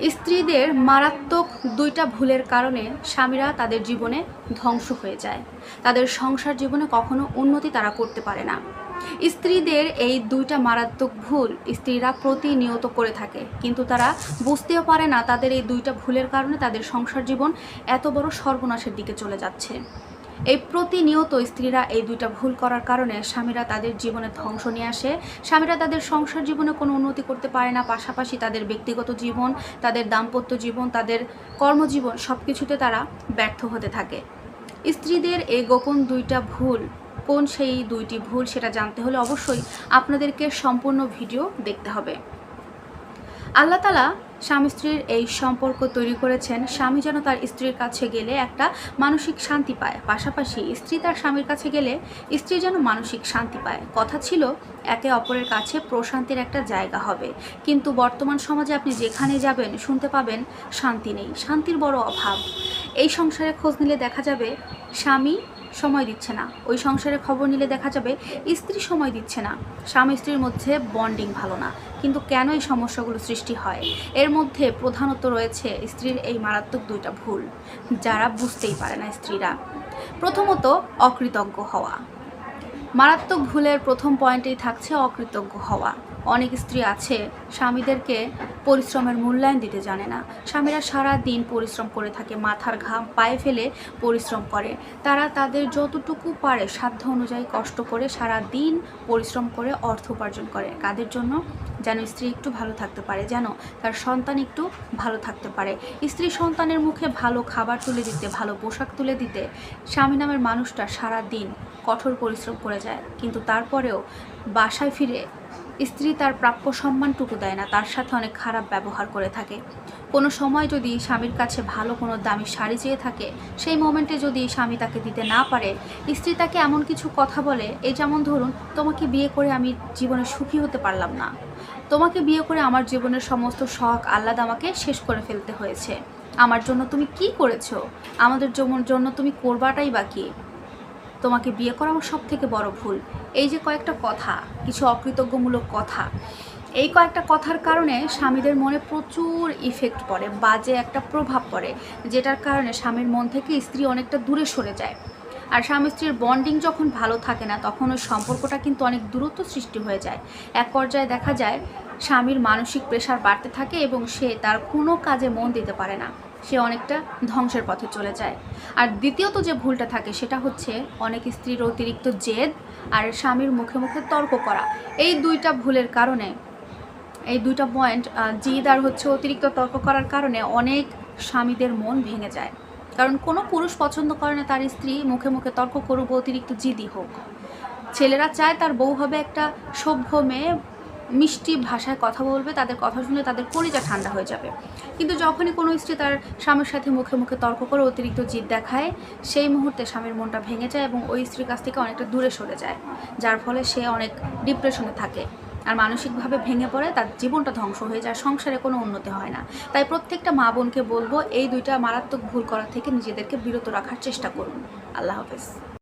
স্ত্রীদের মারাত্মক দুইটা ভুলের কারণে স্বামীরা তাদের জীবনে ধ্বংস হয়ে যায়। তাদের সংসার জীবনে কখনো উন্নতি তারা করতে পারে না। স্ত্রীদের এই দুইটা মারাত্মক ভুল স্ত্রীরা প্রতিনিয়ত করে থাকে, কিন্তু তারা বুঝতেও পারে না তাদের এই দুইটা ভুলের কারণে তাদের সংসার জীবন এত বড় সর্বনাশের দিকে চলে যাচ্ছে। এই প্রতিনিয়ত স্ত্রীরা এই দুইটা ভুল করার কারণে স্বামীরা তাদের জীবনে ধ্বংস নিয়ে আসে। স্বামীরা তাদের সংসার জীবনে কোনো উন্নতি করতে পারে না, পাশাপাশি তাদের ব্যক্তিগত জীবন, তাদের দাম্পত্য জীবন, তাদের কর্মজীবন সব কিছুতে তারা ব্যর্থ হতে থাকে। স্ত্রীদের এই গোপন দুইটা ভুল, কোন সেই দুইটি ভুল সেটা জানতে হলে অবশ্যই আপনাদেরকে সম্পূর্ণ ভিডিও দেখতে হবে। আল্লাহ তালা স্বামী স্ত্রীর এই সম্পর্ক তৈরি করেছেন, স্বামী যেন তার স্ত্রীর কাছে গেলে একটা মানসিক শান্তি পায়। পাশাপাশি স্ত্রী তার স্বামীর কাছে গেলে স্ত্রী যেন মানসিক শান্তি পায়। কথা ছিল, একে অপরের কাছে প্রশান্তির একটা জায়গা হবে। কিন্তু বর্তমান সমাজে আপনি যেখানে যাবেন, শুনতে পাবেন শান্তি নেই, শান্তির বড় অভাব। এই সংসারে খোঁজ নিলে দেখা যাবে, স্বামী সময় দিচ্ছে না। ওই সংসারে খবর নিলে দেখা যাবে স্ত্রী সময় দিচ্ছে না। স্বামী স্ত্রীর মধ্যে বন্ডিং ভালো না। কিন্তু কেন এই সমস্যাগুলো সৃষ্টি হয়? এর মধ্যে প্রধানত রয়েছে স্ত্রীর এই মারাত্মক দুইটা ভুল, যারা বুঝতেই পারে না স্ত্রীরা। প্রথমত, অকৃতজ্ঞ হওয়া। মারাত্মক ভুলের প্রথম পয়েন্টেই থাকছে অকৃতজ্ঞ হওয়া। অনেক স্ত্রী আছে, স্বামীদেরকে পরিশ্রমের মূল্যায়ন দিতে জানে না। স্বামীরা সারা দিন পরিশ্রম করে থাকে, মাথার ঘাম পায়ে ফেলে পরিশ্রম করে। তারা তাদের যতটুকু পারে সাধ্য অনুযায়ী কষ্ট করে সারা দিন পরিশ্রম করে অর্থ উপার্জন করে। কাদের জন্য? যেন স্ত্রী একটু ভালো থাকতে পারে, যেন তার সন্তান একটু ভালো থাকতে পারে। স্ত্রী সন্তানের মুখে ভালো খাবার তুলে দিতে, ভালো পোশাক তুলে দিতে স্বামী নামের মানুষটা সারা দিন কঠোর পরিশ্রম করে যায়। কিন্তু তারপরেও বাসায় ফিরে স্ত্রী তার প্রাপ্য সম্মানটুকু দেয় না, তার সাথে অনেক খারাপ ব্যবহার করে থাকে। কোনো সময় যদি স্বামীর কাছে ভালো কোনো দামি শাড়ি চেয়ে থাকে, সেই মোমেন্টে যদি স্বামী তাকে দিতে না পারে, স্ত্রী তাকে এমন কিছু কথা বলে এই যেমন ধরুন, তোমাকে বিয়ে করে আমি জীবনে সুখী হতে পারলাম না। তোমাকে বিয়ে করে আমার জীবনের সমস্ত শখ, আহ্লাদ আমাকে শেষ করে ফেলতে হয়েছে। আমার জন্য তুমি কি করেছ? আমাদের জন্য তুমি করবাটাই বাকি তোমাকে বিয়ে করা আমার সব থেকে বড় ভুল। এই যে কয়েকটা কথা, কিছু অকৃতজ্ঞমূলক কথা। এই কয়েকটা কথার কারণে স্বামীদের মনে প্রচুর ইফেক্ট পড়ে, বাজে একটা প্রভাব পড়ে, যেটার কারণে স্বামীর মন থেকে স্ত্রী অনেকটা দূরে সরে যায়। আর স্বামী স্ত্রীর বন্ডিং যখন ভালো থাকে না, তখন ওই সম্পর্কটা কিন্তু অনেক দূরত্ব সৃষ্টি হয়ে যায়। এক পর্যায়ে দেখা যায়, স্বামীর মানসিক প্রেশার বাড়তে থাকে এবং সে তার কোনো কাজে মন দিতে পারে না। সে অনেকটা ধ্বংসের পথে চলে যায়। আর দ্বিতীয়ত যে ভুলটা থাকে সেটা হচ্ছে অনেক স্ত্রীর অতিরিক্ত জেদ আর স্বামীর মুখে মুখে তর্ক করা। এই দুইটা ভুলের কারণে, এই দুইটা পয়েন্ট জিদ আর হচ্ছে অতিরিক্ত তর্ক করার কারণে অনেক স্বামীদের মন ভেঙে যায়। কারণ কোনো পুরুষ পছন্দ করে না তার স্ত্রী, মুখে মুখে তর্ক করুক অতিরিক্ত জিদি হোক। ছেলেরা চায় তার বউ হবে একটা সভ্য মেয়ে মিষ্টি ভাষায় কথা বলবে, তাদের কথা শুনে তাদের কলিজা ঠান্ডা হয়ে যাবে। কিন্তু যখনই কোনো স্ত্রী তার স্বামীর সাথে মুখে মুখে তর্ক করে অতিরিক্ত জিদ দেখায়, সেই মুহূর্তে স্বামীর মনটা ভেঙে যায় এবং ওই স্ত্রীর কাছ থেকে অনেকটা দূরে সরে যায়, যার ফলে সে অনেক ডিপ্রেশনে থাকে। আর মানসিকভাবে ভেঙে পড়ে, তার জীবনটা ধ্বংস হয়ে যায়, সংসারে কোনো উন্নতি হয় না। তাই প্রত্যেকটা মা বোনকে বলব, এই দুইটা মারাত্মক ভুল করা থেকে নিজেদেরকে বিরত রাখার চেষ্টা করুন। আল্লাহ হাফেজ।